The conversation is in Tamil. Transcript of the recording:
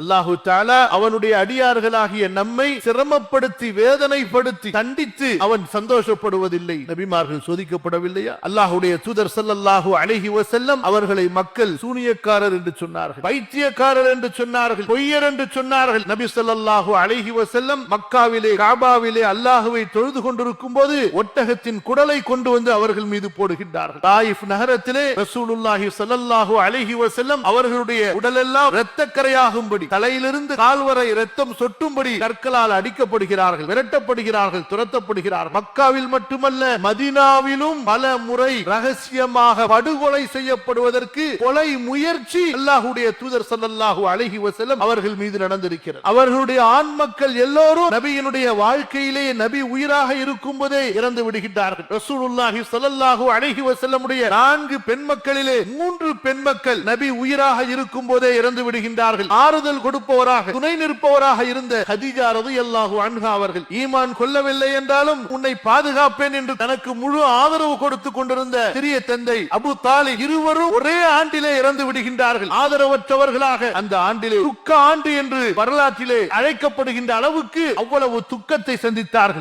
அல்லாஹு தாலா அவனுடைய அடியார்களாகிய நம்மை சிரமப்படுத்தி வேதனைப்படுத்தி தண்டித்து அவன் சந்தோஷப்படுவதில்லை. நபிமார்கள் சோதிக்கப்படவில்லையா? அல்லாஹுடைய தூதர் ஸல்லல்லாஹு அழகி வசல்லம் அவர்களை மக்கள் சூனியக்காரர் என்று சொன்னார்கள் வைத்தியக்காரர் என்று சொன்னார்கள் பொய்யர் என்று சொன்னார்கள். நபி ஸல்லல்லாஹு அழகி வசல்லம் மக்காவிலே காபாவிலே அல்லாஹுவை தொழுது கொண்டிருக்கும் போது ஒட்டகத்தின் குடலை கொண்டு வந்து அவர்கள் மீது போடுகின்றார்கள். தாயிஃப் நகரத்திலே ரசூலுல்லாஹி ஸல்லல்லாஹு அழகி வசல்லம் அவர்களுடைய உடலெல்லாம் இரத்தக்கரையாகும்படி தலையிலிருந்து கால் வரை இரத்தம் சொட்டும்படி கற்களால் அடிக்கப்படுகிறார்கள் விரட்டப்படுகிறார்கள் துரத்தப்படுகிறார்கள். மக்காவில் மட்டுமல்ல மதீனாவிலும் பல முறை ரகசியமாக படுகொலை செய்யப்படுவதற்கு கொலை முயற்சி அல்லாஹுடைய தூதர் ஸல்லல்லாஹு அழகி வசலம் அவர்கள் மீது நடந்திருக்கிறது. அவர்களுடைய ஆண் மக்கள் எல்லோரும் நபியினுடைய வாழ்க்கையிலே நபி உயிராக இருக்கும் போதே இறந்து விடுகின்றார்கள். ரசூலுல்லாஹி ஸல்லல்லாஹு அழகி வஸல்லமுடைய நான்கு பெண் மக்களிலே மூன்று பெண் மக்கள் நபி உயிராக இருக்கும் போதே இறந்து விடுகின்றார்கள். ஆறுதல் கொடுப்பவராக துணை நிற்பவராக இருந்த ஹதீஜா ரலியல்லாஹு அன்ஹா அவர்கள் ஈமான் கொள்ளவில்லை என்றாலும் உன்னை பாதுகாப்பேன் என்று தனக்கு முழு ஆதரவு கொடுத்து கொண்டிருந்த சிறிய தந்தை அபு தாலி இருவரும் ஒரே ஆண்டிலே இறந்து விடுகின்றார்கள். ஆதரவற்றவர்களாக அந்த ஆண்டிலே துக்க ஆண்டு என்று வரலாற்றிலே அழைக்கப்படுகின்ற அளவுக்கு அவ்வளவு துக்கத்தை சந்தித்தார்கள்.